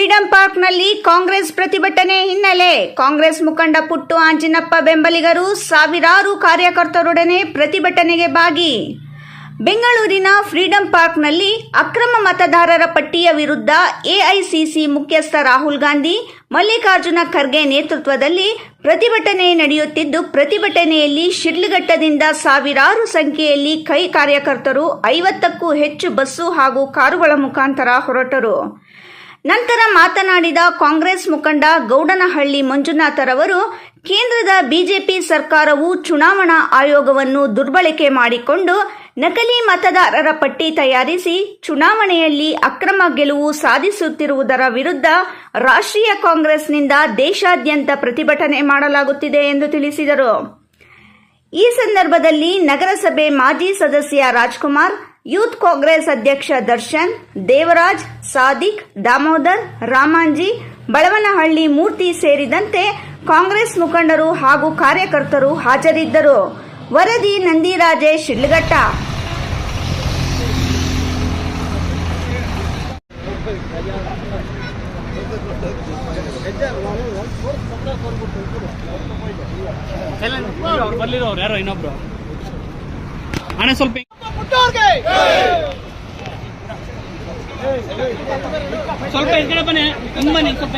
Freedom ಪಾರ್ಕ್ನಲ್ಲಿ ಕಾಂಗ್ರೆಸ್ ಪ್ರತಿಭಟನೆ ಹಿನ್ನೆಲೆ. ಕಾಂಗ್ರೆಸ್ ಮುಖಂಡ ಪುಟ್ಟು ಆಂಜಿನಪ್ಪ ಬೆಂಬಲಿಗರು ಸಾವಿರಾರು ಕಾರ್ಯಕರ್ತರೊಡನೆ ಪ್ರತಿಭಟನೆಗೆ ಭಾಗಿ. ಬೆಂಗಳೂರಿನ ಫ್ರೀಡಂ ಪಾರ್ಕ್ನಲ್ಲಿ ಅಕ್ರಮ ಮತದಾರರ ಪಟ್ಟಿಯ ವಿರುದ್ಧ ಎಐಸಿಸಿ ಮುಖ್ಯಸ್ಥ ರಾಹುಲ್ ಗಾಂಧಿ, ಮಲ್ಲಿಕಾರ್ಜುನ ಖರ್ಗೆ ನೇತೃತ್ವದಲ್ಲಿ ಪ್ರತಿಭಟನೆ ನಡೆಯುತ್ತಿದ್ದು, ಪ್ರತಿಭಟನೆಯಲ್ಲಿ ಶಿಡ್ಲಘಟ್ಟದಿಂದ ಸಾವಿರಾರು ಸಂಖ್ಯೆಯಲ್ಲಿ ಕೈ ಕಾರ್ಯಕರ್ತರು, ಐವತ್ತಕ್ಕೂ ಹೆಚ್ಚು ಬಸ್ಸು ಹಾಗೂ ಕಾರುಗಳ ಮುಖಾಂತರ ಹೊರಟರು. ನಂತರ ಮಾತನಾಡಿದ ಕಾಂಗ್ರೆಸ್ ಮುಖಂಡ ಗೌಡನಹಳ್ಳಿ ಮಂಜುನಾಥರವರು, ಕೇಂದ್ರದ ಬಿಜೆಪಿ ಸರ್ಕಾರವು ಚುನಾವಣಾ ಆಯೋಗವನ್ನು ದುರ್ಬಳಕೆ ಮಾಡಿಕೊಂಡು ನಕಲಿ ಮತದಾರರ ಪಟ್ಟಿ ತಯಾರಿಸಿ ಚುನಾವಣೆಯಲ್ಲಿ ಅಕ್ರಮ ಗೆಲುವು ಸಾಧಿಸುತ್ತಿರುವುದರ ವಿರುದ್ಧ ರಾಷ್ಟ್ರೀಯ ಕಾಂಗ್ರೆಸ್ನಿಂದ ದೇಶಾದ್ಯಂತ ಪ್ರತಿಭಟನೆ ಮಾಡಲಾಗುತ್ತಿದೆ ಎಂದು ತಿಳಿಸಿದರು. ಈ ಸಂದರ್ಭದಲ್ಲಿ ನಗರಸಭೆ ಮಾಜಿ ಸದಸ್ಯ ರಾಜ್ಕುಮಾರ್ ಯೂತ್ ಕಾಂಗ್ರೆಸ್ ಅಧ್ಯಕ್ಷ ದರ್ಶನ್, ದೇವರಾಜ್, ಸಾದಿಕ್, ದಾಮೋದರ್, ರಾಮಾಂಜಿ, ಬಳವನಹಳ್ಳಿ ಮೂರ್ತಿ ಸೇರಿದಂತೆ ಕಾಂಗ್ರೆಸ್ ಮುಖಂಡರು ಹಾಗೂ ಕಾರ್ಯಕರ್ತರು ಹಾಜರಿದ್ದರು. ವರದಿ ನಂದಿರಾಜೇಶ್, ಶಿಡ್ಲಘಟ್ಟ. ಅಣ್ಣ ಸ್ವಲ್ಪ ಸರ್ಕಾರಕ್ಕೆ ಸ್ವಲ್ಪ ಈ ಕಡೆ ಬನ್ನಿ ಹಿಂಗ್ ಬನ್ನಿ. ಸ್ವಲ್ಪ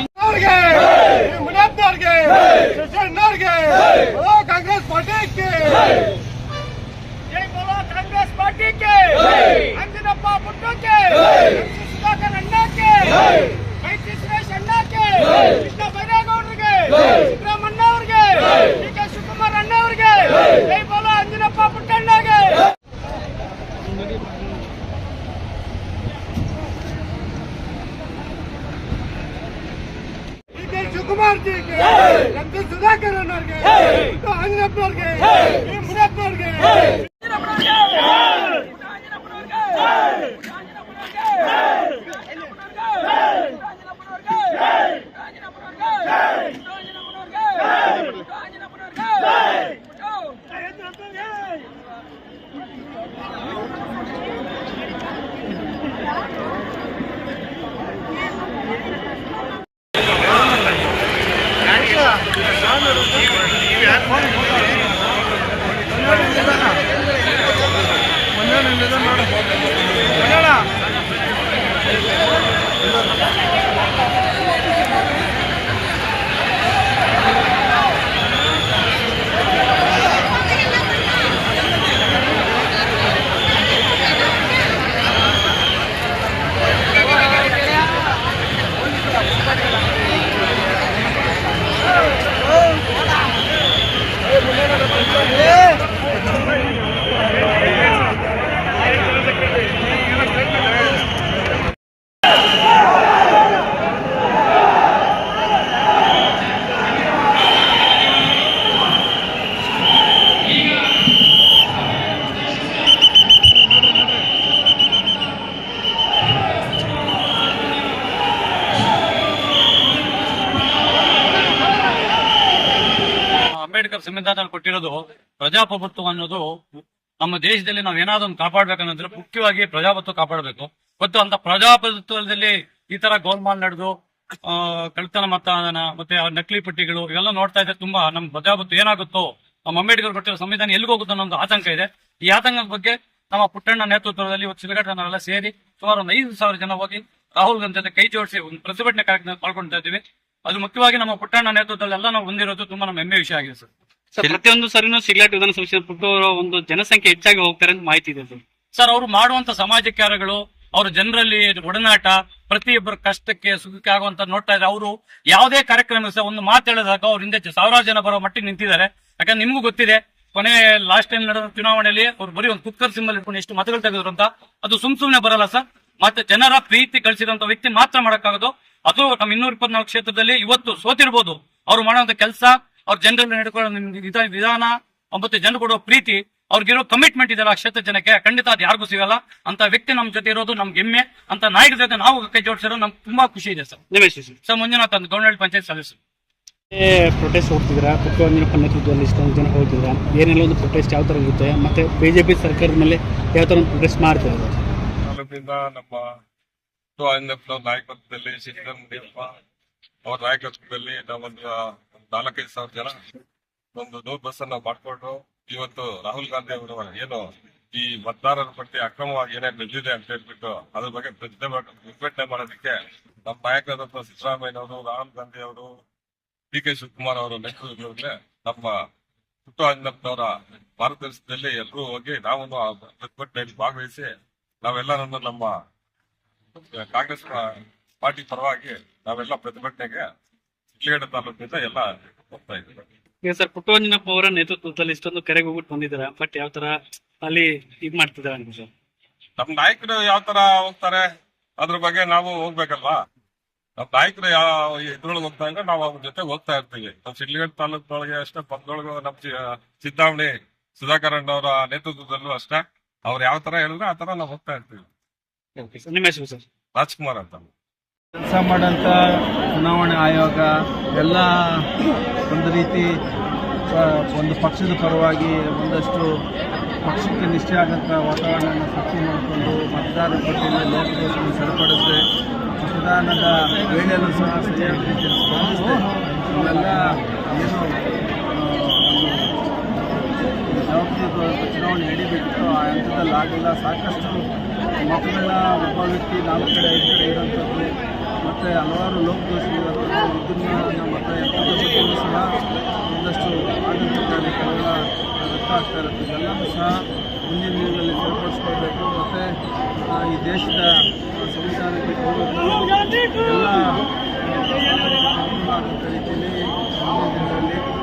ಮುನಿಯಪ್ಪನವ್ರಿಗೆ. ಶಶಣ್ಣವ್ರಿಗೆ ಕಾಂಗ್ರೆಸ್ ಪಾರ್ಟಿಗೆ. ಕಾಂಗ್ರೆಸ್ ಪಾರ್ಟಿಗೆ. ಅಂಜನಪ್ಪ ಪುಟ್ಟಕ್ಕೆ. ಸುಧಾಕರ್ ಅಣ್ಣಕ್ಕೆ. ಮೈತ್ರಿ ಸುರೇಶ್ ಅಣ್ಣಕ್ಕೆ. ಕೃಷ್ಣ ಬೈರೇಗೌಡರಿಗೆ. ಕೆ ಎಂಪಿ ಸುಧಾಕರ್ ಅನ್ನೋರ್ಗೆ ಅಂಜನಪ್ಪನವ್ರಿಗೆ ಮುನಿಯಪ್ಪನವ್ರಿಗೆ ಅಂಬೇಡ್ಕರ್ ಸಂವಿಧಾನ ಕೊಟ್ಟಿರೋದು ಪ್ರಜಾಪ್ರಭುತ್ವ ಅನ್ನೋದು ನಮ್ಮ ದೇಶದಲ್ಲಿ ನಾವು ಏನಾದ್ರು ಕಾಪಾಡ್ಬೇಕನ್ನೋದ್ರೆ ಮುಖ್ಯವಾಗಿ ಪ್ರಜಾಪ್ರಭುತ್ವ ಕಾಪಾಡಬೇಕು. ಮತ್ತು ಅಂತ ಪ್ರಜಾಪ್ರಭುತ್ವದಲ್ಲಿ ಈ ತರ ಗೋಲ್ಮಾಲ್ ನಡೆದು ಕಳ್ತನ ಮತದಾನ, ಮತ್ತೆ ನಕಲಿ ಪಟ್ಟಿಗಳು ಇವೆಲ್ಲ ನೋಡ್ತಾ ಇದ್ರೆ ತುಂಬಾ ನಮ್ಮ ಪ್ರಜಾಪ್ರಭುತ್ವ ಏನಾಗುತ್ತೋ, ನಮ್ಮ ಅಂಬೇಡ್ಕರ್ ಕೊಟ್ಟಿರೋ ಸಂವಿಧಾನ ಎಲ್ಲಿಗೆ ಹೋಗುತ್ತೋ ಅನ್ನೋ ಒಂದು ಆತಂಕ ಇದೆ. ಈ ಆತಂಕದ ಬಗ್ಗೆ ನಮ್ಮ ಪುಟ್ಟಣ್ಣ ನೇತೃತ್ವದಲ್ಲಿ ಇವತ್ತು ಸಿಲಘಟ್ಟನವರೆಲ್ಲ ಸೇರಿ ಸುಮಾರು ಒಂದು ಐದು ಸಾವಿರ ಜನ ಹೋಗಿ ರಾಹುಲ್ ಗಾಂಧಿ ಜೊತೆ ಕೈ ಜೋಡಿಸಿ ಒಂದು ಪ್ರತಿಭಟನೆ ಕಾರ್ಯಕ್ರಮ ಪಾಲ್ಗೊಳ್ತಾ ಇದ್ದೀವಿ ಅದು ಮುಖ್ಯವಾಗಿ ನಮ್ಮ ಪುಟ್ಟಣ್ಣ ನೇತೃತ್ವದಲ್ಲಿ ಎಲ್ಲ ನಾವು ಹೊಂದಿರೋದು ತುಂಬಾ ನಮ್ಮ ಹೆಮ್ಮೆ ವಿಷಯ ಆಗಿದೆ ಸರ್. ಸರ್ ಪ್ರತಿಯೊಂದು ಸರಿನೂ ಸಿಗ್ಲೆಟ್ ವಿಧಾನಸಭೆ ಪುಟ್ಟವರ ಒಂದು ಜನಸಂಖ್ಯೆ ಹೆಚ್ಚಾಗಿ ಹೋಗ್ತಾರೆ ಅಂತ ಮಾಹಿತಿ ಇದೆ ಸರ್. ಸರ್ ಅವರು ಮಾಡುವಂತ ಸಮಾಜ ಕಾರ್ಯಗಳು ಅವರು ಜನರಲ್ಲಿ ಒಡನಾಟ ಪ್ರತಿಯೊಬ್ಬರ ಕಷ್ಟಕ್ಕೆ ಸುಖಕ್ಕೆ ಆಗುವಂತ ನೋಡ್ತಾ ಇದ್ರೆ ಅವರು ಯಾವುದೇ ಕಾರ್ಯಕ್ರಮ ಸಹ ಒಂದು ಮಾತು ಹೇಳಿದಾಗ ಅವ್ರ ಹಿಂದೆ ಸಾವಿರಾರು ಜನ ಬರೋ ಮಟ್ಟಿಗೆ ನಿಂತಿದ್ದಾರೆ. ಯಾಕಂದ್ರೆ ನಿಮ್ಗೂ ಗೊತ್ತಿದೆ ಕೊನೆ ಲಾಸ್ಟ್ ಟೈಮ್ ನಡೆದ ಚುನಾವಣೆಯಲ್ಲಿ ಅವ್ರು ಬರೀ ಒಂದು ಕುಕ್ಕರ್ ಸಿಂಬಲ್ ಇಟ್ಕೊಂಡು ಎಷ್ಟು ಮತಗಳು ತೆಗೆದ್ರು ಅಂತ. ಅದು ಸುಮ್ ಸುಮ್ನೆ ಬರಲ್ಲ ಸರ್. ಮತ್ತೆ ಜನರ ಪ್ರೀತಿ ಗಳಿಸಿದಂತ ವ್ಯಕ್ತಿ ಮಾತ್ರ ಮಾಡಕ್ಕಾಗೋದು. ಅದು ನಮ್ಮ ಇನ್ನೂರ ಇಪ್ಪತ್ನಾಲ್ಕು ಕ್ಷೇತ್ರದಲ್ಲಿ ಇವತ್ತು ಸೋತಿರ್ಬೋದು. ಅವ್ರು ಮಾಡುವಂತ ಕೆಲಸ ಅವ್ರ ಜನರಲ್ಲಿ ನಡ್ಕೊಳ್ಳೋ ವಿಧ- ವಿಧಾನ ಮತ್ತೆ ಜನರು ಕೊಡುವ ಪ್ರೀತಿ ಅವ್ರಿಗಿರೋ ಕಮಿಟ್ಮೆಂಟ್ ಇದೆಲ್ಲ ಆ ಕ್ಷೇತ್ರ ಜನಕ್ಕೆ ಖಂಡಿತ ಅದು ಯಾರಿಗೂ ಸಿಗಲ್ಲ. ಅಂತ ವ್ಯಕ್ತಿ ನಮ್ಮ ಜೊತೆ ಇರೋದು ನಮ್ಗೆ ಹೆಮ್ಮೆ. ಅಂತ ನಾಯಕರ ಜೊತೆ ನಾವು ಕೈ ಜೋಡಿಸಿರೋ ನಮ್ಗೆ ತುಂಬಾ ಖುಷಿ ಇದೆ ಸರ್. ನಿಮ್ಮ ಹೆಸರು ಸರ್? ಮಂಜುನಾಥ್ ಅಂತ ಗೌರ್ಮೆಂಟ್ ಪಂಚಾಯತ್ ಸದಸ್ಯರು. ಪ್ರೊಟೆಸ್ಟ್ ಹೋಗ್ತಿದ್ದೀರಾ? ಪುಟ್ಟರಂಜನಪ್ಪ ನೇತೃತ್ವದಲ್ಲಿ ಇಷ್ಟೊಂದು ಜನ ಹೋಗ್ತಿದ್ರ ಏನೆಲ್ಲ ಒಂದು ಪ್ರೊಟೆಸ್ಟ್ ಯಾವ ಥರ ಇರುತ್ತೆ? ಮತ್ತೆ ಬಿಜೆಪಿ ಸರ್ಕಾರದ ಮೇಲೆ ಯಾವ ಥರ ಒಂದು ಪ್ರೊಟೆಸ್ಟ್ ಮಾಡ್ತಿರೋದು? ನಮ್ಮ ನಾಯಕತ್ವದಲ್ಲಿ ಸಿದ್ದರಾಮಯ್ಯಪ್ಪ ಅವರ ನಾಯಕತ್ವದಲ್ಲಿ ನಾವೊಂದು ನಾಲ್ಕೈದು ಸಾವಿರ ಜನ ಒಂದು ನೂರು ಬಸ್ ಅನ್ನ ಮಾಡ್ಕೊಂಡು ಇವತ್ತು ರಾಹುಲ್ ಗಾಂಧಿ ಅವರು ಏನು ಈ ಮತದಾರರ ಪಟ್ಟಿ ಅಕ್ರಮವಾಗಿ ಏನೇ ನಡೆದಿದೆ ಅಂತ ಹೇಳ್ಬಿಟ್ಟು ಅದ್ರ ಬಗ್ಗೆ ಪ್ರತಿಭಟನೆ ಮಾಡೋದಕ್ಕೆ ನಮ್ಮ ನಾಯಕರಾದಂತಹ ಸಿದ್ದರಾಮಯ್ಯನವರು, ರಾಹುಲ್ ಗಾಂಧಿ ಅವರು ಡಿ ಕೆ ಶಿವಕುಮಾರ್ ಅವರು ನೇತೃತ್ವದಲ್ಲಿ ನಮ್ಮ ಪುಟ್ಟು ಅಂಜನಪ್ಪನವರ ದೇಶದಲ್ಲಿ ಎಲ್ಲರೂ ಹೋಗಿ ನಾವು ಪ್ರತಿಭಟನೆಯಲ್ಲಿ ಭಾಗವಹಿಸಿ ನಾವೆಲ್ಲರನ್ನು ನಮ್ಮ ಕಾಂಗ್ರೆಸ್ ಪಾರ್ಟಿ ಪರವಾಗಿ ನಾವೆಲ್ಲ ಪ್ರತಿಭಟನೆಗೆ ಶಿಡ್ಲಘಟ್ಟ ತಾಲೂಕಿನಿಂದ ಎಲ್ಲ ಹೋಗ್ತಾ ಇದ್ದೀವಿ. ಈಗ ಸರ್ ಪುಟ್ಟರಂಜನಪ್ಪ ಅವರ ನೇತೃತ್ವದಲ್ಲಿ ಇಷ್ಟೊಂದು ಕರೆಗೆ ಹೋಗ್ಬಿಟ್ಟು ಬಂದಿದ್ದಾರೆ. ಬಟ್ ಯಾವ ತರ ಅಲ್ಲಿ ಇದ್ ಮಾಡ್ತಿದ್ದಾರೆ ಅಂತ ಸರ್? ನಮ್ಮ ನಾಯಕರು ಯಾವ ತರ ಹೋಗ್ತಾರೆ? ಅದ್ರ ಬಗ್ಗೆ ನಾವು ಹೋಗ್ಬೇಕಲ್ವಾ? ನಮ್ಮ ನಾಯಕರು ಯಾವ ಇದ್ರೊಳಗೆ ಹೋಗ್ತಾ ಇದ್ರೆ ನಾವು ಅವ್ರ ಜೊತೆ ಹೋಗ್ತಾ ಇರ್ತೀವಿ. ನಮ್ಮ ಶಿಡ್ಲಘಟ್ಟ ತಾಲೂಕಿನೊಳಗೆ ಅಷ್ಟೇ ಪಕ್ಕದೊಳಗೆ ನಮ್ಮ ಸಿದ್ದಾವಣಿ ಸುಧಾಕರ್ ಅವರ ನೇತೃತ್ವದಲ್ಲೂ ಅಷ್ಟೇ. ಅವ್ರು ಯಾವ ತರ ಹೇಳಿದ್ರೆ ಆ ತರ ನಾವು ಹೋಗ್ತಾ ಇರ್ತೀವಿ. ನಿಮ್ಮ ಹೆಸರು ಸರ್? ರಾಜ್ಕುಮಾರ್ ಅಂತ. ಕೆಲಸ ಮಾಡಂತ ಚುನಾವಣಾ ಆಯೋಗ ಎಲ್ಲ ಒಂದು ರೀತಿ ಒಂದು ಪಕ್ಷದ ಪರವಾಗಿ ಒಂದಷ್ಟು ಪಕ್ಷಕ್ಕೆ ನಿಷ್ಠೆ ಆದಂಥ ವಾತಾವರಣವನ್ನು ಸೃಷ್ಟಿ ಮಾಡಿಕೊಂಡು ಮತದಾರರ ಪಟ್ಟಿಯಲ್ಲಿ ಲೋಕದೋಷವನ್ನು ಸರಿಪಡಿಸದೆ ಮತದಾನದ ವೇಳೆಯಲ್ಲೂ ಸಹ ಸರಿಯಾದ ರೀತಿಯಲ್ಲಿ ಸ್ಪಂದಿಸದೆ. ಇವೆಲ್ಲ ಏನು ಜವಾಬ್ದಾರಿ ಚುನಾವಣೆ ನಡೀಬೇಕಿತ್ತು. ಆ ಹಂತದಲ್ಲಿ ಆಗಿಲ್ಲ ಸಾಕಷ್ಟು ಮತಗಳನ್ನ ಒಬ್ಬ ವ್ಯಕ್ತಿ ನಾಲ್ಕು ಕಡೆ, ಐದು ಕಡೆ ಇರೋಂಥದ್ದು ಮತ್ತು ಹಲವಾರು ಲೋಪದೋಷಗಳು ಇದನ್ನ ನಮ್ಮ ಮತ ಯಂತ್ರದಲ್ಲೂ ಸಹ ಒಂದಷ್ಟು ಆಡಳಿತ ಕಾರ್ಯಕ್ರಮಗಳ ರಕ್ತ ಆಗ್ತಾ ಇರುತ್ತೆ ಇದೆಲ್ಲವೂ ಸಹ ಮುಂದಿನ ದಿನಗಳಲ್ಲಿ ಸರಿಪಡಿಸ್ಕೊಳ್ಬೇಕು ಮತ್ತು ಈ ದೇಶದ ಸಂವಿಧಾನಕ್ಕೆ. ಎಲ್ಲ ರೀತಿಯಲ್ಲಿ ಮುಂದಿನ ರೀತಿಯಲ್ಲಿ